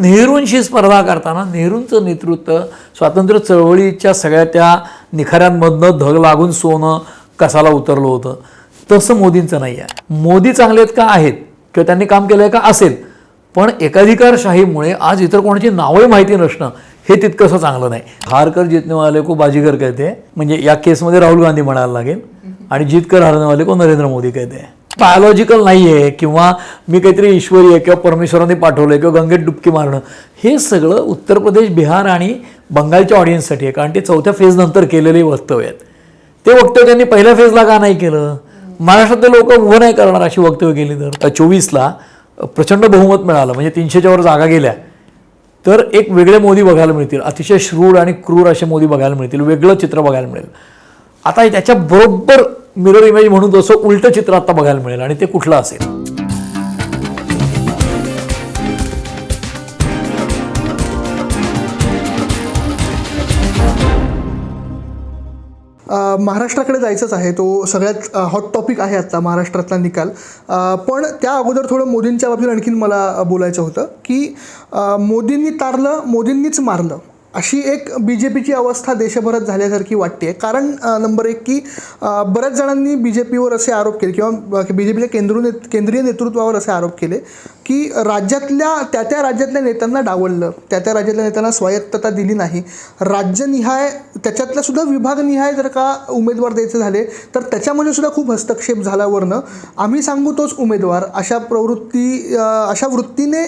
नेहरूंशी स्पर्धा करताना नेहरूंचं नेतृत्व स्वातंत्र्य चळवळीच्या सगळ्या त्या निखाऱ्यांमधनं धग लागून सोनं कसाला उतरलं होतं. तसं मोदींचं नाही आहे. मोदी चांगले आहेत का? आहेत. किंवा त्यांनी काम केलं आहे का? असेल. पण एकाधिकारशाहीमुळे आज इतर कोणाची नावही माहिती नसणं हे तितकंसं चांगलं नाही. हारकर जितनेवाले को बाजीगर कहते म्हणजे या केसमध्ये राहुल गांधी म्हणायला लागेल. आणि जीतकर हारने को नरेंद्र मोदी कहते आहे बायोलॉजिकल नाही आहे किंवा मी काहीतरी ईश्वरी आहे किंवा परमेश्वरांनी पाठवलं आहे किंवा गंगेत डुबकी मारणं हे सगळं उत्तर प्रदेश बिहार आणि बंगालच्या ऑडियन्ससाठी आहे. कारण ते चौथ्या फेजनंतर केलेले वक्तव्य आहेत. ते वक्तव्य त्यांनी पहिल्या फेजला का नाही केलं? महाराष्ट्रातले लोक उभं नाही करणार अशी वक्तव्य केली तर चोवीसला प्रचंड बहुमत मिळालं म्हणजे तीनशेच्या वर जागा गेल्या. तर एक वेगळे मोदी बघायला मिळतील. अतिशय श्रूड आणि क्रूर असे मोदी बघायला मिळतील. वेगळं चित्र बघायला मिळेल. आता त्याच्या बरोबर मिरर इमेज म्हणून जसं उलटं चित्र आता बघायला मिळेल आणि ते कुठलं असेल? महाराष्ट्राकडे जायचंच आहे. तो सगळ्यात हॉट टॉपिक आहे आत्ता महाराष्ट्रातला निकाल. पण त्या अगोदर थोडं मोदींच्या बाबतीत आणखीन मला बोलायचं होतं की मोदींनी तारलं मोदींनीच मारलं. अशी एक बी जे पीची अवस्था देशभरात झाल्यासारखी वाटते. कारण नंबर एक की बऱ्याच जणांनी बी जे पीवर असे आरोप केले किंवा बी जे पीच्या ने केंद्रीय नेतृत्वावर असे आरोप केले की राज्यातल्या त्या त्या राज्यातल्या नेत्यांना डावललं. त्या त्या राज्यातल्या नेत्यांना स्वायत्तता दिली नाही. राज्यनिहाय त्याच्यातल्या सुद्धा विभागनिहाय जर का उमेदवार द्यायचे झाले तर त्याच्यामध्ये सुद्धा खूप हस्तक्षेप झाल्यावरनं आम्ही सांगू तोच उमेदवार. अशा प्रवृत्ती अशा वृत्तीने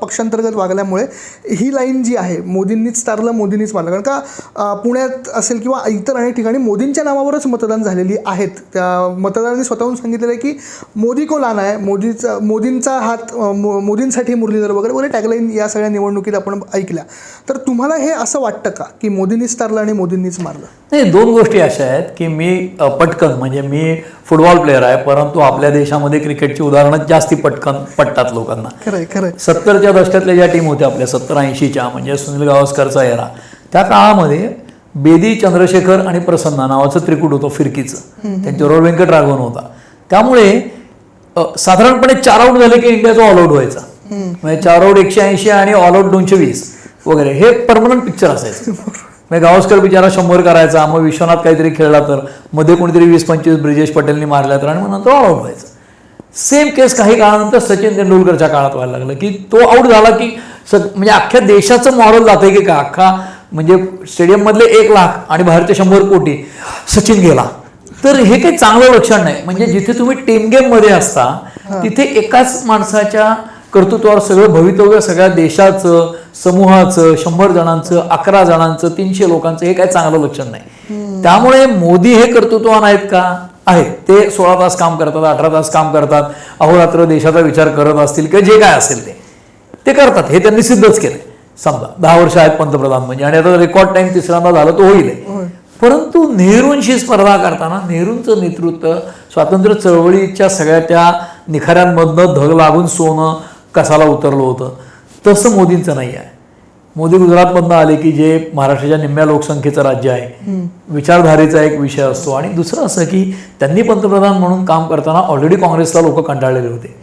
पक्षांतर्गत वागल्यामुळे ही लाईन जी आहे मोदींनीच तारलं मोदींनीच मारलं. कारण का पुण्यात असेल किंवा इतर अनेक ठिकाणी मोदींच्या नावावरच मतदान झालेली आहेत. त्या मतदारांनी स्वतःहून सांगितलेलं आहे की मोदी को लाना आहे मोदीचा मोदींचा हात मो मोदींसाठी मुरलीधर वगैरे वगैरे टॅगलाईन या सगळ्या निवडणुकीत आपण ऐकल्या. तर तुम्हाला हे असं वाटतं का की मोदींनीच तारलं आणि मोदींनीच मारलं? नाही दोन गोष्टी अशा आहेत की मी पटकन म्हणजे मी फुटबॉल प्लेअर आहे परंतु आपल्या देशामध्ये क्रिकेटची उदाहरणं जास्ती पटकन पटतात लोकांना. खरं खरं सत्तरच्या दशकातल्या ज्या टीम होत्या आपल्या सत्तर ऐंशीच्या म्हणजे सुनील गावस्करचा येरा त्या काळामध्ये बेदी चंद्रशेखर आणि प्रसन्ना नावाचं त्रिकूट होतं फिरकीचं. त्यांच्याबरोबर व्यंकट राघवन होता. त्यामुळे साधारणपणे चार आऊट झाले की इंडियाचा ऑल आऊट व्हायचा. म्हणजे चार आऊट एकशे ऐंशी आणि ऑल आऊट दोनशे वीस वगैरे. हे परमनंट पिक्चर असायचं. म्हणजे गावस्कर बिचारा शंभर करायचा मग विश्वनाथ काहीतरी खेळला तर. मध्ये कोणीतरी वीस पंचवीस ब्रिजेश पटेलनी मारल्या तर आणि मग नंतर ऑल आऊट व्हायचं. सेम केस काही काळानंतर सचिन तेंडुलकरच्या काळात व्हायला लागलं की तो आऊट झाला की स म्हणजे अख्ख्या देशाचं मॉरल जातंय की का? अख्खा म्हणजे स्टेडियम मधले एक लाख आणि बाहेरचे शंभर कोटी सचिन गेला. तर हे काही चांगलं लक्षण नाही. म्हणजे जिथे तुम्ही टीम गेममध्ये असता तिथे एकाच माणसाच्या कर्तृत्वावर सगळं भवितव्य सगळ्या देशाचं समूहाचं शंभर जणांचं अकरा जणांचं तीनशे लोकांचं हे काही चांगलं लक्षण नाही. त्यामुळे मोदी हे कर्तृत्वान आहेत का? आहेत ते सोळा तास काम करतात अठरा तास काम करतात अहोरात्र देशाचा विचार करत असतील किंवा जे काय असेल ते. ते करतात. हे त्यांनी सिद्धच केलंय. समजा दहा वर्ष आहेत पंतप्रधान म्हणजे आणि आता रेकॉर्ड टाइम तिसऱ्यांदा झालं तो होईल. परंतु नेहरूंशी स्पर्धा करताना नेहरूंचं नेतृत्व स्वातंत्र्य चळवळीच्या सगळ्या त्या निखाऱ्यांमधनं धग लागून सोनं कसाला उतरलं होतं तसं मोदींचं नाही आहे. मोदी गुजरातमधनं आले की जे महाराष्ट्राच्या निम्म्या लोकसंख्येचं राज्य आहे विचारधारेचा एक विषय असतो. आणि दुसरं असं की त्यांनी पंतप्रधान म्हणून काम करताना ऑलरेडी काँग्रेसला लोक कंटाळलेले होते.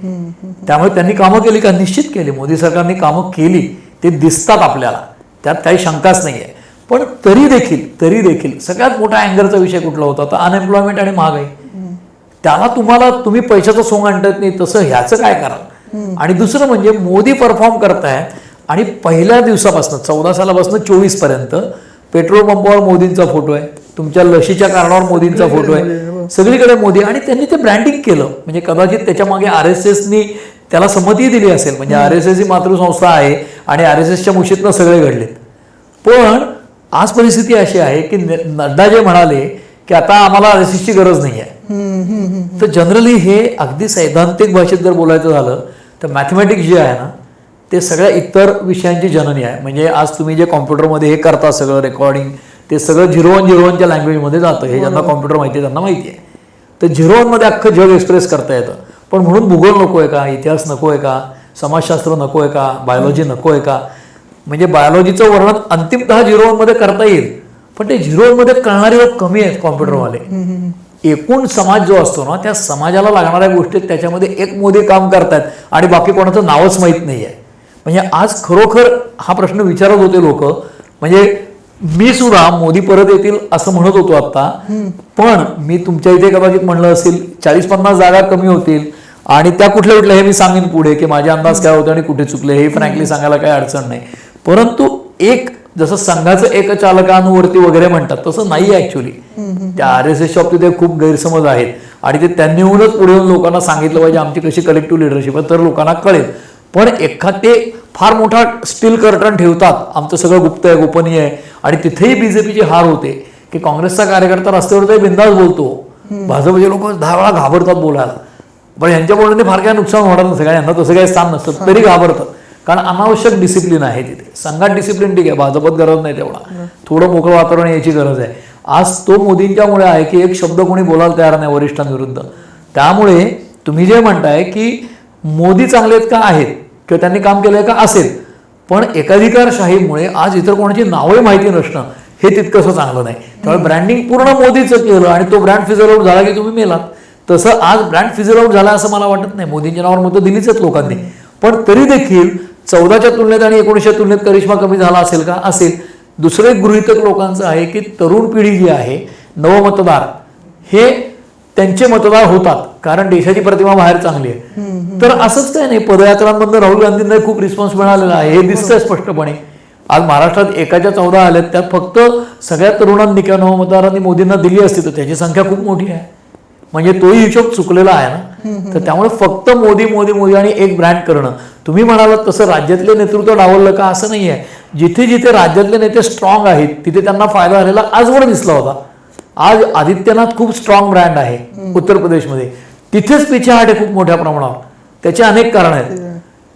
त्यामुळे त्यांनी कामं केली का? निश्चित केली. मोदी सरकारने कामं केली. ते दिसतात आपल्याला. त्यात काही शंकाच नाही आहे. पण तरी देखील तरी देखील सगळ्यात मोठा अँगरचा विषय कुठला होता? तर अनएम्प्लॉयमेंट आणि महागाई. त्याला तुम्हाला तुम्ही पैशाचं सोंग आणत नाही तसं ह्याचं काय कराल आणि दुसरं म्हणजे मोदी परफॉर्म करतायत आणि पहिल्या दिवसापासून चौदा सालापासून चोवीसपर्यंत पेट्रोल पंपावर मोदींचा फोटो आहे तुमच्या लशीच्या कारणावर मोदींचा फोटो आहे सगळीकडे मोदी आणि त्यांनी ते ब्रँडिंग केलं. म्हणजे कदाचित त्याच्यामागे आर एस एसनी त्याला संमती दिली असेल म्हणजे आर एस एस ही मातृसंस्था आहे आणि आर एस एसच्या मुशीतनं सगळे घडलेत. पण आज परिस्थिती अशी आहे की नड्डा जे म्हणाले की आता आम्हाला आर एस एसची गरज नाही आहे. तर जनरली हे अगदी सैद्धांतिक भाषेत जर बोलायचं झालं तर मॅथमॅटिक्स जे आहे ना ते सगळ्या इतर विषयांची जननी आहे. म्हणजे आज तुम्ही जे कॉम्प्युटरमध्ये हे करता सगळं रेकॉर्डिंग ते सगळं झिरो वन झिरो वनच्या लँग्वेजमध्ये जातं. हे ज्यांना कॉम्प्युटर माहिती आहे त्यांना माहिती आहे. तर झिरो वनमध्ये अख्खं जग एक्सप्रेस करता येतं. पण म्हणून भूगोल नको आहे का? इतिहास नको आहे का? समाजशास्त्र नको आहे का? बायोलॉजी नको आहे का? म्हणजे बायोलॉजीचं वर्णन अंतिमतः झिरो वनमध्ये करता येईल. पण ते झिरो वनमध्ये कळणारे लोक कमी आहेत कॉम्प्युटरवाले एकूण समाज जो असतो ना त्या समाजाला लागणाऱ्या गोष्टीत त्याच्यामध्ये एक मोदी काम करतायत आणि बाकी कोणाचं नावच माहीत नाही आहे म्हणजे आज खरोखर हा प्रश्न विचारत होते लोक. म्हणजे मी सुद्धा मोदी परत येतील असं म्हणत होतो आता पण मी तुमच्या इथे कदाचित म्हणलं असेल चाळीस पन्नास जागा कमी होतील. आणि त्या कुठल्या कुठल्या हे मी सांगेन पुढे की माझे अंदाज काय होते आणि कुठे चुकले हे फ्रँकली सांगायला काही अडचण नाही. परंतु एक जसं संघाचं एक चालकांवरती वगैरे म्हणतात तसं नाही ऍक्च्युली त्या आर एस एसच्या बाबतीत खूप गैरसमज आहेत. आणि ते त्यांनी येऊनच पुढे येऊन लोकांना सांगितलं पाहिजे आमची कशी कलेक्टिव्ह लिडरशिप आहे तर लोकांना कळेल. पण एखाद ते फार मोठा स्टील कर्टन ठेवतात. आमचं सगळं गुप्त आहे गोपनीय आहे. आणि तिथेही बीजेपीची हार होते. की काँग्रेसचा कार्यकर्ता रस्त्यावर ते बिंदास बोलतो. भाजपचे लोक दहा वेळा घाबरतात बोलायला. पण यांच्या बोलण्याने फार काय नुकसान होणार नसतं. कारण यांना तसं काही स्थान नसतं. तरी घाबरतात. कारण अनावश्यक डिसिप्लिन आहे तिथे. संघात डिसिप्लिन ठीक आहे. भाजपत गरज नाही तेवढा. थोडं मोकळं वातावरण याची गरज आहे. आज तो मोदींच्यामुळे आहे की एक शब्द कोणी बोलायला तयार नाही वरिष्ठांविरुद्ध. त्यामुळे तुम्ही जे म्हणताय की मोदी चांगले आहेत का आहेत? किंवा त्यांनी काम केलंय का असेल. पण एकाधिकारशाहीमुळे आज इतर कोणाची नावही माहिती नसणं हे तितकंसं चांगलं नाही. त्यामुळे ब्रँडिंग पूर्ण मोदीचं केलं आणि तो ब्रँड फिजर आउट झाला की तुम्ही मेलात. तसं आज ब्रँड फिजर आउट झाला असं मला वाटत नाही. मोदींच्या नावावर मतं दिलीच आहेत लोकांनी. पण तरी देखील चौदाच्या तुलनेत आणि एकोणीसच्या तुलनेत करिश्मा कमी झाला असेल का? असेल. दुसरं एक गृहितक लोकांचं आहे की तरुण पिढी जी आहे नवमतदार हे त्यांचे मतदार होतात कारण देशाची प्रतिमा बाहेर चांगली आहे. तर असंच काय नाही पदयात्रांमधून राहुल गांधींना खूप रिस्पॉन्स मिळालेला आहे. हे दिसतंय स्पष्टपणे. आज महाराष्ट्रात एकाच्या चौदा आल्यात त्यात फक्त सगळ्या तरुणांनी किंवा नवमतदारांनी मोदींना दिली असती तर त्याची संख्या खूप मोठी आहे. म्हणजे तोही हिशोब चुकलेला आहे ना? तर त्यामुळे फक्त मोदी मोदी मोदी आणि एक ब्रँड करणं. तुम्ही म्हणालात तसं राज्यातले नेतृत्व डावललं का? असं नाही आहे जिथे जिथे राज्यातले नेते स्ट्रॉंग आहेत तिथे त्यांना फायदा झालेला आजवर दिसला होता. आज आदित्यनाथ खूप स्ट्रॉंग ब्रँड आहे उत्तर प्रदेशमध्ये. तिथेच पिछेहाट आहे खूप मोठ्या प्रमाणावर. त्याचे अनेक कारण आहेत.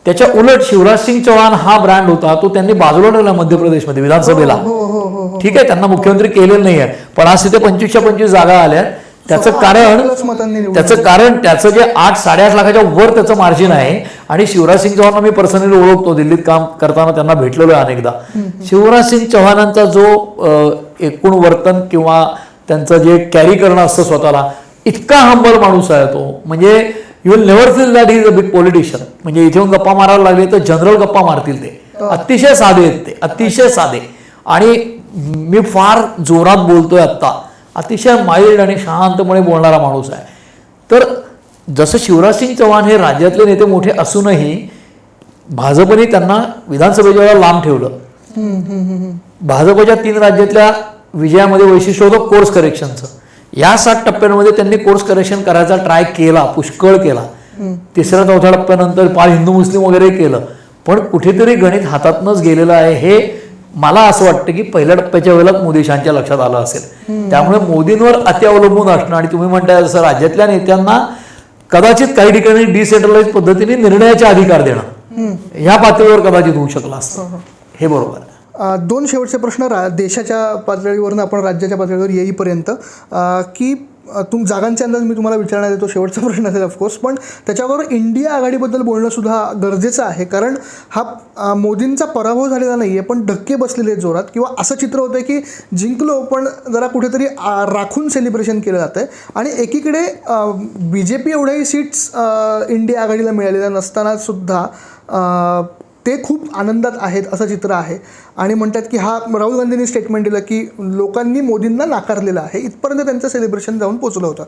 त्याच्या उलट शिवराज सिंग चौहान हा ब्रँड होता तो त्यांनी बाजूला ठेवला मध्य प्रदेशमध्ये विधानसभेला. हो हो हो ठीक आहे त्यांना मुख्यमंत्री केलेलं नाही आहे पण आज तिथे पंचवीसच्या पंचवीस जागा आल्या. त्याचं कारण त्याचं कारण त्याचं जे आठ साडेआठ लाखाच्या वर त्याचं मार्जिन आहे. आणि शिवराज सिंग चौहानला मी पर्सनली ओळखतो. दिल्लीत काम करताना त्यांना भेटलेलो आहे अनेकदा. शिवराज सिंग चौहानांचा जो एकूण वर्तन किंवा त्यांचं जे कॅरी करणं असतं स्वतःला इतका हंबल माणूस आहे तो. म्हणजे you will never feel that is a big politician म्हणजे इथे येऊन गप्पा मारायला लागले तर जनरल गप्पा मारतील ते. अतिशय साधे आहेत ते. अतिशय साधे. आणि मी फार जोरात बोलतोय आत्ता. अतिशय माइल्ड आणि शांतपणे बोलणारा माणूस आहे. तर जसं शिवराज सिंग चौहान हे राज्यातले नेते मोठे असूनही भाजपने त्यांना विधानसभेच्या वेळेला लांब ठेवलं. भाजपच्या तीन राज्यातल्या विजयामध्ये वैशिष्ट्य होतं कोर्स करेक्शनचं या सात टप्प्यांमध्ये त्यांनी कोर्स करेक्शन करायचा ट्राय केला पुष्कळ केला. तिसऱ्या चौथ्या टप्प्यानंतर पार हिंदू मुस्लिम वगैरे केलं. पण कुठेतरी गणित हातातनच गेलेलं आहे. हे मला असं वाटतं की पहिल्या टप्प्याच्या वेळेलाच मोदी शांच्या लक्षात आलं असेल. त्यामुळे मोदींवर अति अवलंबून असणं आणि तुम्ही म्हणताय जसं राज्यातल्या नेत्यांना कदाचित काही ठिकाणी डिसेंट्रलाइज पद्धतीने निर्णयाचे अधिकार देणं. ह्या पातळीवर कदाचित होऊ शकलं असतं. हे बरोबर आहे अ, दोन शेवटचे प्रश्न रा देशाच्या पातळीवरून आपण राज्याच्या पातळीवर येईपर्यंत की तुम जागांचे अंदाज मी तुम्हाला विचारणार आहे तो शेवटचा प्रश्न असेल ऑफकोर्स पण त्याच्यावर इंडिया आघाडीबद्दल बोलणंसुद्धा गरजेचं आहे कारण हा मोदींचा पराभव झालेला नाही आहे पण धक्के बसलेले जोरात. किंवा असं चित्र होतं की जिंकलो पण जरा कुठेतरी राखून सेलिब्रेशन केलं जातं आहे आणि एकीकडे B J P एवढ्याही seats India आघाडीला मिळालेल्या नसताना सुद्धा ते खूप आनंदात आहेत असं चित्र आहे. आणि म्हणतात की हा राहुल गांधींनी स्टेटमेंट दिलं की लोकांनी मोदींना नाकारलेलं आहे. इथपर्यंत त्यांचं सेलिब्रेशन जाऊन पोचलं होतं.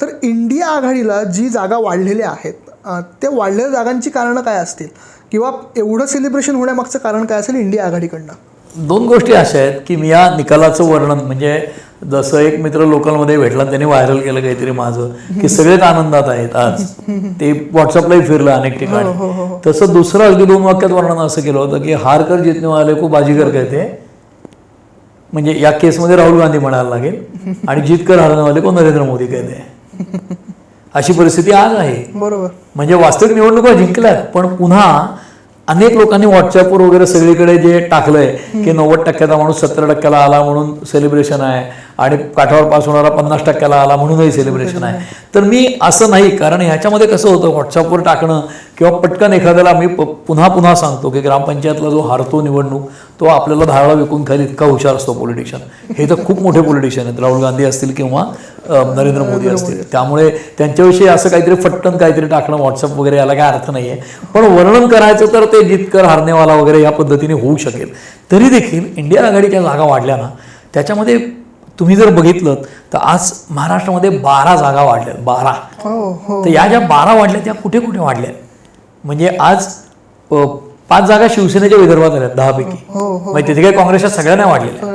तर इंडिया आघाडीला जी जागा वाढलेल्या आहेत त्या वाढलेल्या जागांची कारणं काय असतील? किंवा एवढं सेलिब्रेशन होण्यामागचं कारण काय असेल इंडिया आघाडीकडनं? दोन गोष्टी अशा आहेत की मी या निकालाचं वर्णन म्हणजे जसं एक मित्र लोकलमध्ये भेटला त्यांनी व्हायरल केलं काहीतरी माझं की सगळेच आनंदात आहेत आज. ते व्हॉट्सअपलाही फिरलं अनेक ठिकाणी. तसं दुसरं अगदी दोन वाक्यात वर्णन असं केलं होतं की हार कर जितने वाले को बाजीगर कहते हैं. म्हणजे या केसमध्ये राहुल गांधी म्हणायला लागेल आणि जीत कर हारने वाले को नरेंद्र मोदी कहते हैं. अशी परिस्थिती आज आहे. बरोबर. म्हणजे वास्तविक निवडणुका जिंकल्यात पण पुन्हा अनेक लोकांनी व्हॉट्सअपवर वगैरे सगळीकडे जे टाकलंय की नव्वद टक्क्याचा माणूस सत्तर टक्क्याला आला म्हणून सेलिब्रेशन आहे आणि काठावर पास होणारा पन्नास टक्क्याला आला म्हणूनही सेलिब्रेशन आहे. तर मी असं नाही कारण ह्याच्यामध्ये कसं होतं व्हॉट्सअपवर टाकणं किंवा पटकन एखाद्याला मी पुन्हा पुन्हा सांगतो की ग्रामपंचायतला जो हारतो निवडणूक तो आपल्याला धारळा विकून खाली इतका हुशार असतो पॉलिटिशियन हे तर खूप मोठे पॉलिटिशियन आहेत. राहुल गांधी असतील किंवा नरेंद्र मोदी असतील. त्यामुळे त्यांच्याविषयी असं काहीतरी फटकन काहीतरी टाकणं व्हॉट्सअप वगैरे याला काय अर्थ नाही आहे पण वर्णन करायचं तर ते जितकर हारनेवाला वगैरे या पद्धतीने होऊ शकेल. तरी देखील इंडिया आघाडीच्या जागा वाढल्या ना त्याच्यामध्ये तुम्ही जर बघितलं तर आज महाराष्ट्रामध्ये बारा जागा वाढल्या बारा. हो हो. तर या ज्या बारा वाढल्या त्या कुठे कुठे वाढल्या म्हणजे आज अ, पाच जागा शिवसेनेच्या विदर्भात आल्या दहापैकी. हो हो म्हणजे तिथे काही काँग्रेसच्या सगळ्या नाही वाढलेल्या.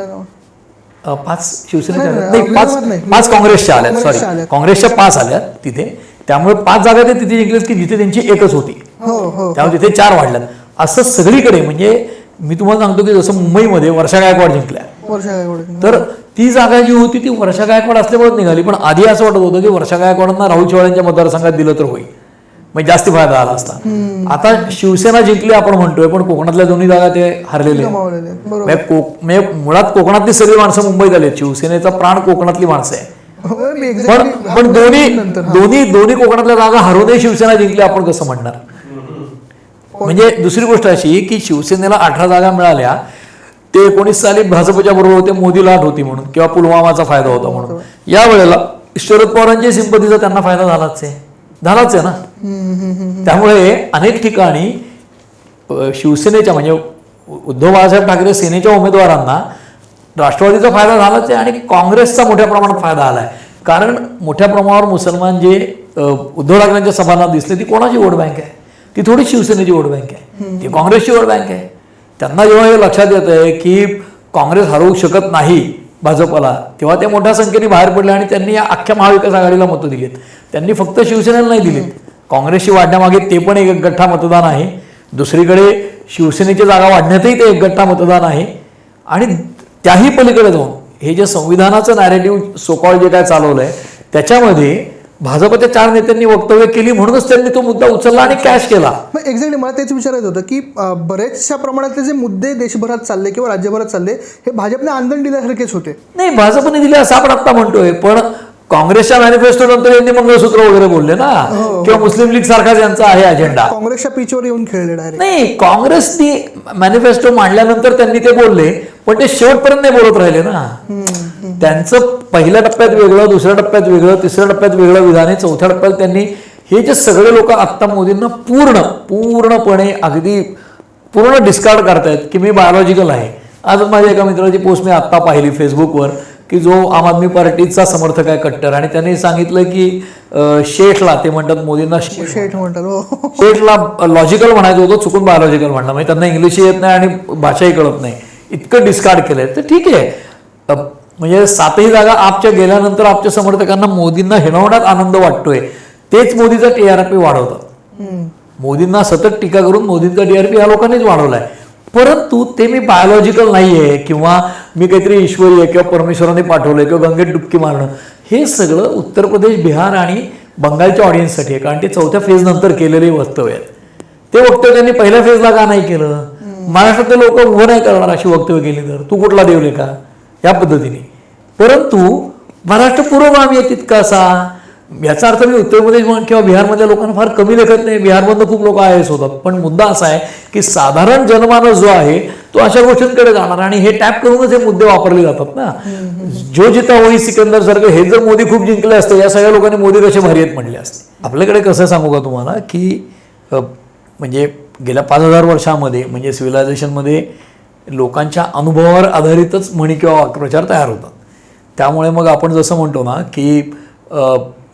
अ, पाच शिवसेनेच्या नाही, आल्यात. नाही, नाही पाच विदर्भात नाही. पाच काँग्रेसच्या काँग्रेसच्या सॉरी आल्यात. काँग्रेसच्या पाच आल्यात तिथे. त्यामुळे पाच जागा ते तिथे जिंकलेत की जिथे त्यांची एकच होती. हो हो. त्यामुळे तिथे चार वाढल्यात. असं सगळीकडे म्हणजे मी तुम्हाला सांगतो की जसं मुंबईमध्ये वर्षा गायकवाड जिंकल्या. वर्षा गायकवाड तर ती जागा जी होती ती वर्षा गायकवाड असल्यामुळे निघाली. पण आधी असं वाटत होतं की वर्षा गायकवाडांना राहुल चव्हाणांच्या मतदारसंघात दिलं तर होईल. म्हणजे जास्ती फायदा आला असता. आता शिवसेना जिंकली आपण म्हणतोय पण कोकणातल्या दोन्ही जागा ते हरलेले म्हणजे म्हणजे मुळात कोकणातली सगळी माणसं मुंबईत आली. शिवसेनेचा प्राण कोकणातली माणसं आहे हो, मी पण पण दोन्ही हा. दोन्ही दोन्ही कोकणातल्या जागा हरूनही शिवसेना जिंकली आपण कसं म्हणणार? म्हणजे दुसरी गोष्ट अशी की शिवसेनेला अठरा जागा मिळाल्या ते एकोणीस साली भाजपच्या बरोबर होते मोदी लाट होती म्हणून किंवा पुलवामाचा फायदा होता म्हणून. या वेळेला शरद पवारांच्या सिंपतीचा त्यांना फायदा झालाच आहे. झालाच आहे ना. त्यामुळे अनेक ठिकाणी शिवसेनेच्या म्हणजे उद्धव बाळासाहेब ठाकरे सेनेच्या उमेदवारांना राष्ट्रवादीचा फायदा झालाच आहे आणि काँग्रेसचा मोठ्या प्रमाणात फायदा आलाय. कारण मोठ्या प्रमाणावर मुसलमान जे उद्धव ठाकरेंच्या सभांना दिसले ती कोणाची वोट बँक आहे? ती थोडी शिवसेनेची वोट बँक आहे. ती काँग्रेसची वोट बँक आहे. त्यांना जेव्हा हे लक्षात येत आहे की काँग्रेस हरवू शकत नाही भाजपला तेव्हा ते मोठ्या संख्येने बाहेर पडले आणि त्यांनी या अख्ख्या महाविकास आघाडीला मतं दिलीत. त्यांनी फक्त शिवसेनेला नाही दिलीत. काँग्रेसची वाढण्यामागे ते पण एक गठ्ठा मतदान आहे. दुसरीकडे शिवसेनेची जागा वाढण्यातही ते एक गठ्ठा मतदान आहे. आणि त्याही पलीकडे जाऊन हे जे संविधानाचं नॅरेटिव्ह सोकॉल जे काय चालवलं आहे त्याच्यामध्ये भाजपच्या चार नेत्यांनी वक्तव्य केली म्हणूनच त्यांनी तो मुद्दा उचलला आणि कॅश केला. एक्झॅक्टली मला तेच विचारायचं होतं की बरेचशा प्रमाणातले जे मुद्दे देशभरात चालले किंवा राज्यभरात चालले हे भाजपने आंदोलन दिल्यासारखेच होते. नाही भाजपने दिले असं आपण आता म्हणतोय पण काँग्रेसच्या मॅनिफेस्टो नंतर यांनी मंगळसूत्र वगैरे बोलले ना. किंवा मुस्लिम लीग सारखाच यांचा आहे अजेंडा काँग्रेसच्या पिचवर येऊन खेळले डायरेक्ट नाही काँग्रेसनी मॅनिफेस्टो मांडल्यानंतर त्यांनी ते बोलले पण ते शेवटपर्यंत नाही बोलत राहिले ना. त्यांचं पहिल्या टप्प्यात वेगळं दुसऱ्या टप्प्यात वेगळं तिसऱ्या टप्प्यात वेगळं विधान आहे चौथ्या टप्प्यात त्यांनी हे जे सगळे लोक आत्ता मोदींना पूर्ण पूर्णपणे अगदी पूर्ण डिस्कार्ड करतायत की मी बायोलॉजिकल आहे. आज माझ्या एका मित्राची पोस्ट मी आत्ता पाहिली फेसबुकवर की जो आम आदमी पार्टीचा समर्थक आहे कट्टर. आणि त्यांनी सांगितलं की शेठला ते म्हणतात मोदींना शेठ म्हणतात हो. शेठला लॉजिकल म्हणायचं होतं चुकून बायोलॉजिकल म्हणणं म्हणजे त्यांना इंग्लिशही येत नाही आणि भाषाही कळत नाही. इतकं डिस्कार्ड केलंय. तर ठीक आहे. म्हणजे सातही जागा आपच्या गेल्यानंतर आपच्या समर्थकांना मोदींना हिणवण्यात आनंद वाटतोय. तेच मोदीचा टीआरपी वाढवतात. मोदींना सतत टीका करून मोदींचा टीआरपी ह्या लोकांनीच वाढवलाय. परंतु ते मी बायोलॉजिकल नाहीये किंवा मी काहीतरी ईश्वरी आहे किंवा परमेश्वराने पाठवलंय किंवा गंगेत डुबकी मारणं. हे सगळं उत्तर प्रदेश बिहार आणि बंगालच्या ऑडियन्ससाठी आहे. कारण ते चौथ्या फेज नंतर केलेले वक्तव्य आहेत. ते वक्तव्य त्यांनी पहिल्या फेजला का नाही केलं? महाराष्ट्रातले लोक उभं नाही करणार अशी वक्तव्य केली तर. तू कुठला देवले का या पद्धतीने. परंतु महाराष्ट्र पुरोगामी आहे तितका असा. याचा अर्थ मी उत्तर प्रदेश म्हण किंवा बिहारमधल्या लोकांना फार कमी लेखत नाही. बिहारमधनं खूप लोक आय एस होतात. पण मुद्दा असा आहे की साधारण जनमानस जो आहे तो अशा गोष्टींकडे जाणार आणि हे टॅप करूनच हे मुद्दे वापरले जातात ना. जो जिता होई सिकंदर सारखं हे जर मोदी खूप जिंकले असते या सगळ्या लोकांनी मोदी कसे भारी आहेत म्हणले असते. आपल्याकडे कसं सांगू का तुम्हाला की म्हणजे गेल्या पाच हजार वर्षामध्ये म्हणजे सिव्हिलायझेशनमध्ये लोकांच्या अनुभवावर आधारितच म्हणी किंवा वाक्प्रचार तयार होतात. त्यामुळे मग आपण जसं म्हणतो ना की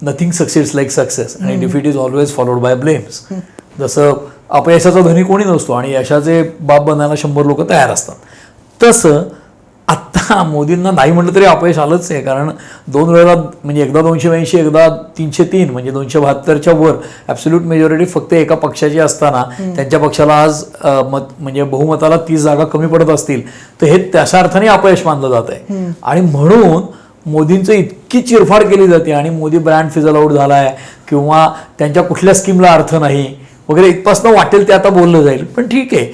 नथिंग सक्सेस लाईक सक्सेस आणि defeat is always followed by blames जसं अपयशाचा धनी कोणी नसतो आणि यशाचे बाप बनायला शंभर लोक तयार असतात. तसं मोदींना नाही म्हटलं तरी अपयश आलंच आहे. कारण दोन वेळेला म्हणजे एकदा दोनशे ऐंशी एकदा तीनशे तीन म्हणजे दोनशे बहात्तरच्या वर ॲब्सोल्यूट मेजॉरिटी फक्त एका पक्षाची असताना त्यांच्या पक्षाला आज मत म्हणजे बहुमताला तीस जागा कमी पडत असतील. तर हे त्याच्या अर्थाने अपयश मानलं जात आहे. आणि म्हणून मोदींचं इतकी चिरफाड केली जाते आणि मोदी ब्रँड फिजल आउट झाला आहे किंवा त्यांच्या कुठल्या स्कीमला अर्थ नाही वगैरे इथपासनं वाटेल ते आता बोललं जाईल. पण ठीक आहे.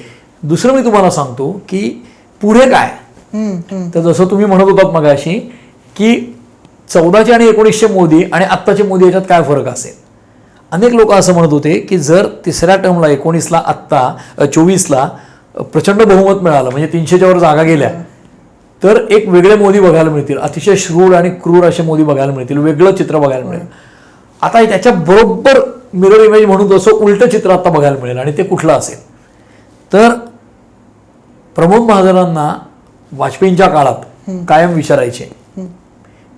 दुसरं मी तुम्हाला सांगतो की पुढे काय. तर जसं तुम्ही म्हणत होतात मगाशी की चौदाचे आणि एकोणीसशे मोदी आणि आत्ताचे मोदी याच्यात काय फरक असेल? अनेक लोक असं म्हणत होते की जर तिसऱ्या टर्मला एकोणीसला आत्ता चोवीसला प्रचंड बहुमत मिळालं म्हणजे तीनशेच्या वर जागा गेल्या तर एक वेगळे मोदी बघायला मिळतील अतिशय श्रूर आणि क्रूर असे मोदी बघायला मिळतील वेगळं चित्र बघायला मिळेल. आता त्याच्या बरोबर मिरर इमेज म्हणून जसं उलटं चित्र आता बघायला मिळेल आणि ते कुठलं असेल? तर प्रमोद महाजनांना वाजपेयींच्या काळात कायम विचारायचे.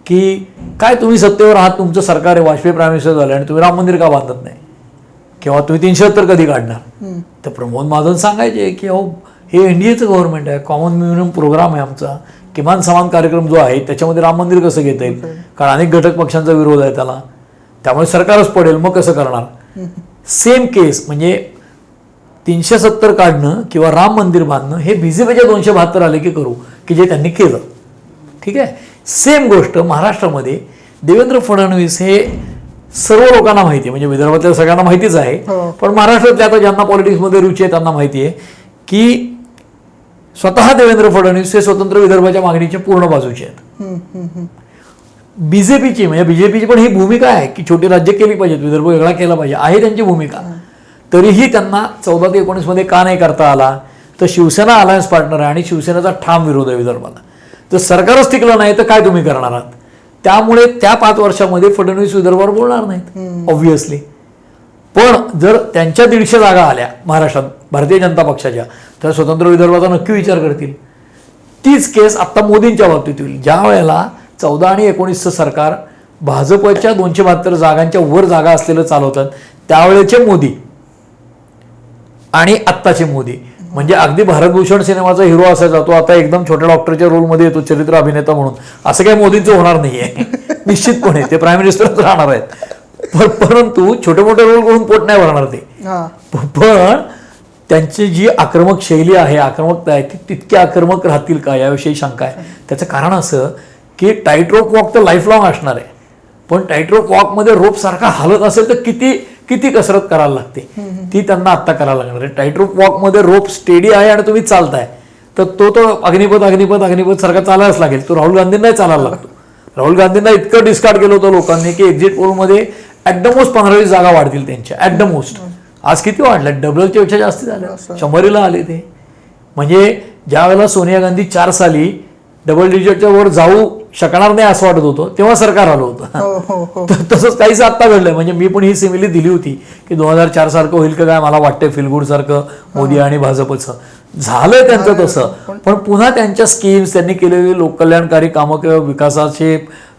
की काय तुम्ही सत्तेवर आहात तुमचं सरकार आहे वाजपेयी प्राईम मिनिस्टर झाले आणि तुम्ही राम मंदिर का बांधत नाही? किंवा तुम्ही तीनशे कधी काढणार? तर प्रमोद महाजन सांगायचे की अहो हे एनडीएचं गव्हर्नमेंट आहे कॉमन मिनिमम प्रोग्राम आहे आमचा. किमान समान कार्यक्रम जो आहे त्याच्यामध्ये राम मंदिर कसं घेता येईल? कारण अनेक घटक पक्षांचा विरोध आहे त्याला. त्यामुळे सरकारच पडेल मग कसं करणार? सेम केस म्हणजे तीनशे सत्तर काढणं किंवा राम मंदिर बांधणं हे बीजेपीच्या दोनशे बहात्तर आले की करू की जे त्यांनी केलं. ठीक आहे? सेम गोष्ट महाराष्ट्रामध्ये देवेंद्र फडणवीस हे सर्व लोकांना माहिती आहे. म्हणजे विदर्भातल्या सगळ्यांना माहितीच आहे. हो. पण महाराष्ट्रातल्या आता ज्यांना पॉलिटिक्समध्ये रुची आहे त्यांना माहिती आहे की स्वतः देवेंद्र फडणवीस हे स्वतंत्र विदर्भाच्या मागणीच्या पूर्ण बाजूचे आहेत. बीजेपीची म्हणजे बीजेपीची पण ही भूमिका आहे की छोटी राज्य केली पाहिजेत विदर्भ वेगळा केला पाहिजे आहे त्यांची भूमिका. तरीही त्यांना चौदा ते एकोणीसमध्ये का नाही करता आला? तर शिवसेना अलायन्स पार्टनर आहे आणि शिवसेनेचा ठाम विरोध आहे विदर्भाला. तर सरकारच टिकलं नाही तर काय तुम्ही करणार आहात? त्यामुळे त्या पाच वर्षामध्ये फडणवीस विदर्भावर बोलणार नाहीत ऑब्व्हियसली पण जर त्यांच्या दीडशे जागा आल्या महाराष्ट्रात भारतीय जनता पक्षाच्या तर स्वतंत्र विदर्भाचा नक्की विचार करतील. तीच केस आत्ता मोदींच्या बाबतीत होईल. ज्या वेळेला चौदा आणि एकोणीसचं सरकार भाजपच्या दोनशे बहात्तर जागांच्या वर जागा असलेलं चालवतात त्यावेळेचे मोदी आणि आत्ताचे मोदी. म्हणजे अगदी भारतभूषण सिनेमाचा हिरो असायचा तो आता एकदम छोट्या डॉक्टरच्या रोलमध्ये येतो चरित्र अभिनेता म्हणून. असं काही मोदींचं होणार नाहीये. निश्चितपणे ते प्राईम मिनिस्टरच राहणार आहेत. पर- परंतु छोटे मोठे रोल करून पोट नाही भरणार ते. हा. पण त्यांची जी आक्रमक शैली आहे आक्रमकता आहे ती तितकी आक्रमक राहतील का याविषयी शंका आहे. त्याचं कारण असं की टाईट रोप वॉक तर लाईफ लॉंग असणार आहे. पण टाईट रोप वॉकमध्ये रोप सारखा हालत असेल तर किती किती कसरत करायला लागते? ती त्यांना आत्ता करायला लागणार टाईट रोप वॉकमध्ये रोप स्टेडी आहे आणि तुम्ही चालताय. तर तो तो अग्निपथ अग्निपथ अग्निपथ सारखा चालायलाच लागेल. तो राहुल गांधींनाही चालायला लागतो. राहुल गांधींना इतकं डिस्कार्ड केलं होतं लोकांनी की एक्झिट पोलमध्ये ॲट द मोस्ट पंधरा वीस जागा वाढतील त्यांच्या. ॲट द मोस्ट आज किती वाढल्या डबलच्या पेक्षा जास्त झाल्या शंभरीला आले ते. म्हणजे ज्या वेळेला सोनिया गांधी चार साली डबल डिजिटच्या वर जाऊ शकणार नाही असं वाटत होतं. तेव्हा सरकार आलं होतं. हो हो हो. तसंच काहीच आत्ता घडलंय. म्हणजे मी पण ही सिमिली दिली होती की दोन हजार चार सारखं होईल का काय मला वाटतंय फिलगुड सारखं मोदी आणि भाजपचं. झालंय त्यांचं तसं. पण पुन्हा त्यांच्या स्कीम्स त्यांनी केलेली लोककल्याणकारी कामं किंवा विकासाचे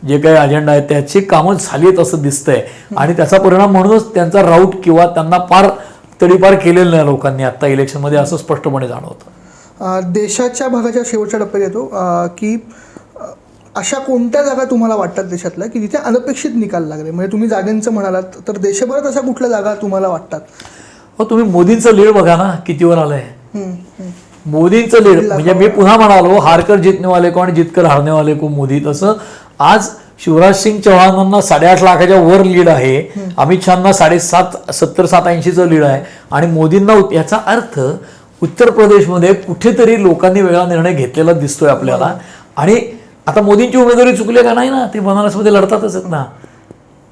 जे काही अजेंडा आहेत त्याची कामं झाली आहेत असं दिसतंय. आणि त्याचा परिणाम म्हणूनच त्यांचा राऊट किंवा त्यांना पार तडीपार केलेलं नाही लोकांनी आता इलेक्शनमध्ये असं स्पष्टपणे जाणवतं. देशाच्या भागाच्या शेवटच्या टप्प्यात येतो. की अशा कोणत्या जागा तुम्हाला वाटतात देशातल्या की जिथे अनपेक्षित निकाल लागले? म्हणजे तुम्ही जागांचं म्हणालात तर देशभरात अशा कुठल्या जागा तुम्हाला वाटतात? हो तुम्ही मोदींचं लीड बघा ना कितीवर आलंय. मोदींचं लीड म्हणजे मी पुन्हा म्हणालो हारकर जितने वाले को आणि जितकर हारने वाले को मोदी तसं आज शिवराज सिंग चौहानांना साडेआठ लाखाच्या वर लीड आहे अमित शहाना साडेसात सत्तर सात ऐंशीचं लीड आहे आणि मोदींना याचा अर्थ उत्तर प्रदेशमध्ये कुठेतरी लोकांनी वेगळा निर्णय घेतलेला दिसतोय आपल्याला. आणि आता मोदींची उमेदवारी चुकली का नाही ना? ते बनारसमध्ये लढतातच आहेत ना.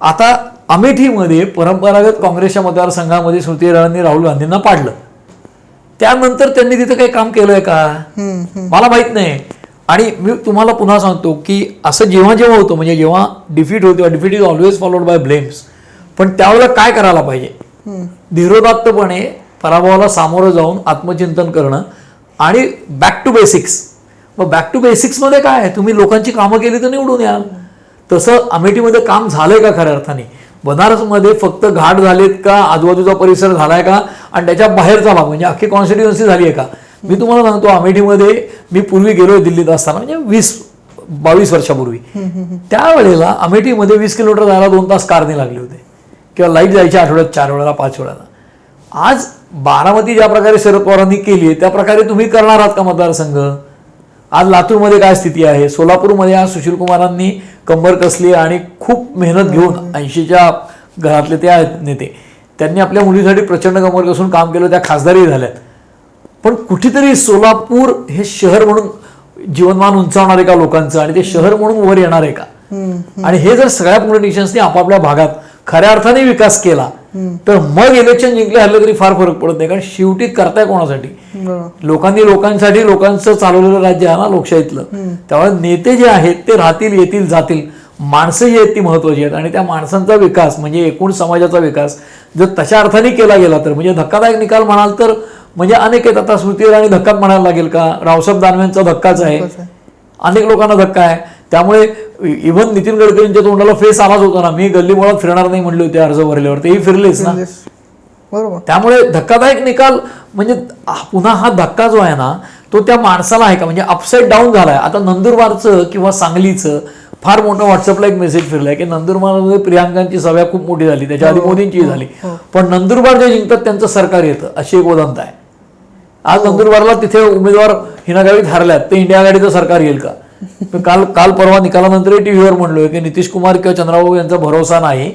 आता अमेठीमध्ये परंपरागत काँग्रेसच्या मतदारसंघामध्ये स्मृती इराणींनी राहुल गांधींना पाडलं. त्यानंतर त्यांनी तिथं काही काम केलंय का? मला माहीत नाही. आणि मी तुम्हाला पुन्हा सांगतो की असं जेव्हा जेव्हा होतं म्हणजे जेव्हा डिफीट होते defeat is always followed by blames पण त्यावेळेला काय करायला पाहिजे? धीरोदात्तपणे पराभवाला सामोरं जाऊन आत्मचिंतन करणं आणि बॅक टू बेसिक्स मग बॅक टू बेसिक्समध्ये काय आहे? तुम्ही लोकांची कामं केली तर निवडून याल. तसं अमेठीमध्ये काम झालंय का खऱ्या अर्थाने? बनारसमध्ये फक्त घाट झालेत का? आजूबाजूचा परिसर झालाय का? आणि त्याच्या बाहेरचा भाग म्हणजे अख्खी कॉन्स्टिट्युन्सी झाली आहे का? मी तुम्हाला सांगतो अमेठीमध्ये मी पूर्वी गेलोय दिल्लीत असताना म्हणजे वीस बावीस वर्षापूर्वी. त्यावेळेला अमेठीमध्ये वीस किलोमीटर जायला दोन तास कारने लागले होते. किंवा लाइट जायची आठवड्यात चार वेळेला पाच वेळेला. आज बारामती ज्या प्रकारे शरद पवारांनी केली आहे त्या प्रकारे तुम्ही करणार आहात का मतदारसंघ? आज लातूरमध्ये काय स्थिती आहे? सोलापूरमध्ये आज सुशील कुमारांनी कंबर कसली आणि खूप मेहनत घेऊन ऐंशीच्या घरातले ते आहेत नेते त्यांनी आपल्या मुलीसाठी प्रचंड कंबर कसून काम केलं त्या खासदारही झाल्यात. पण कुठेतरी सोलापूर हे शहर म्हणून जीवनमान उंचावणार आहे का लोकांचं? आणि ते शहर म्हणून वर येणार आहे का आणि हे जर सगळ्या पॉलिटिशियन्सनी आपापल्या भागात खऱ्या अर्थाने विकास केला तर मग इलेक्शन जिंकले हल्ले तरी फार फरक पडत नाही. कारण शेवटी करताय कोणासाठी? बरोबर लोकांनी लोकांसाठी लोकांचं चालवलेलं राज्य आहे ना लोकशाहीतलं. त्यामुळे नेते जे आहेत ते राहतील येतील जातील. माणसं जी आहेत ती महत्वाची आहेत. आणि त्या माणसांचा विकास म्हणजे एकूण समाजाचा विकास जर तशा अर्थाने केला गेला तर म्हणजे धक्कादायक निकाल म्हणाल तर म्हणजे अनेक आहेत. आता स्मृती इराणी धक्काच म्हणायला लागेल का? रावसाहेब दानवेंचा धक्काच आहे. अनेक लोकांना धक्का आहे. त्यामुळे इव्हन नितीन गडकरींच्या तोंडाला फेस आलाच होता ना. मी गल्ली मुळात फिरणार नाही म्हणले होते अर्ज भरल्यावर. तेही फिरलेच ना. बरोबर. त्यामुळे धक्कादायक निकाल म्हणजे हा- पुन्हा हा धक्का जो आहे ना तो त्या माणसाला आहे का? म्हणजे अपसाईड डाऊन झालाय. आता नंदुरबारचं किंवा सांगलीचं फार मोठं व्हॉट्सअपला एक मेसेज फिरलाय की नंदुरबारमध्ये प्रियांकांची सभा खूप मोठी झाली. त्याच्या आधी मोदींची झाली. पण नंदुरबार जे जिंकतात त्यांचं सरकार येतं. अशी एक वदंत आहे. आज नंदुरबारला तिथे उमेदवार हिना गावीत हरल्यात ते इंडिया आघाडीचं सरकार येईल का? काल काल परवा निकालानंतरही टीव्हीवर म्हणलोय की नितीश कुमार किंवा चंद्रबाबू यांचा भरोसा नाही.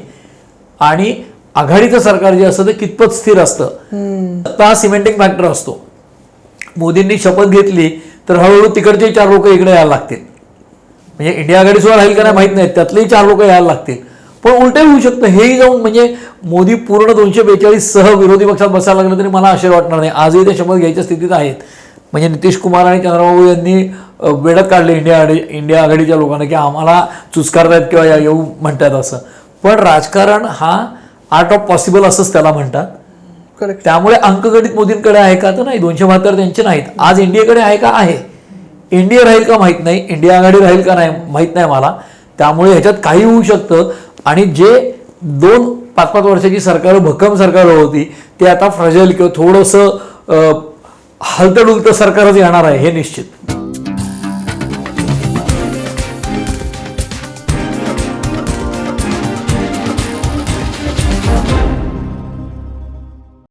आणि आघाडीचं सरकार जे असतं ते कितपत स्थिर असतं. आता हा सिमेंटिंग फॅक्टर असतो. मोदींनी शपथ घेतली तर हळूहळू तिकडचे चार लोक इकडे यायला लागतील. म्हणजे इंडिया आघाडी सुद्धा राहील का नाही माहीत नाही त्यातलेही चार लोक यायला लागतील. पण उलटही होऊ शकतं. हेही जाऊन म्हणजे मोदी पूर्ण दोनशे बेचाळीस सह विरोधी पक्षात बसायला लागलं तरी मला आश्चर्य वाटणार नाही. आजही ते शपथ घ्यायच्या स्थितीत आहेत. म्हणजे नितीश कुमार आणि चंद्रबाबू यांनी वेळात काढले इंडिया आघाडी इंडिया आघाडीच्या लोकांना की आम्हाला चुचकारतायत किंवा या- येऊ म्हणतात असं. पण राजकारण हा आर्ट ऑफ पॉसिबल असंच त्याला म्हणतात. करेक्ट त्यामुळे अंकगणित मोदींकडे आहे का तर नाही दोनशे बहात्तर त्यांचे नाहीत. आज इंडियाकडे आहे का? आहे. इंडिया राहील का माहीत नाही इंडिया आघाडी राहील का नाही माहीत नाही मला. त्यामुळे ह्याच्यात काही होऊ शकतं. आणि जे दोन पाच पाच वर्षाची सरकार भक्कम सरकार होती ते आता फ्रजल किंवा थोडंसं अं, हलतं डुलतं सरकारच येणार आहे हे निश्चित.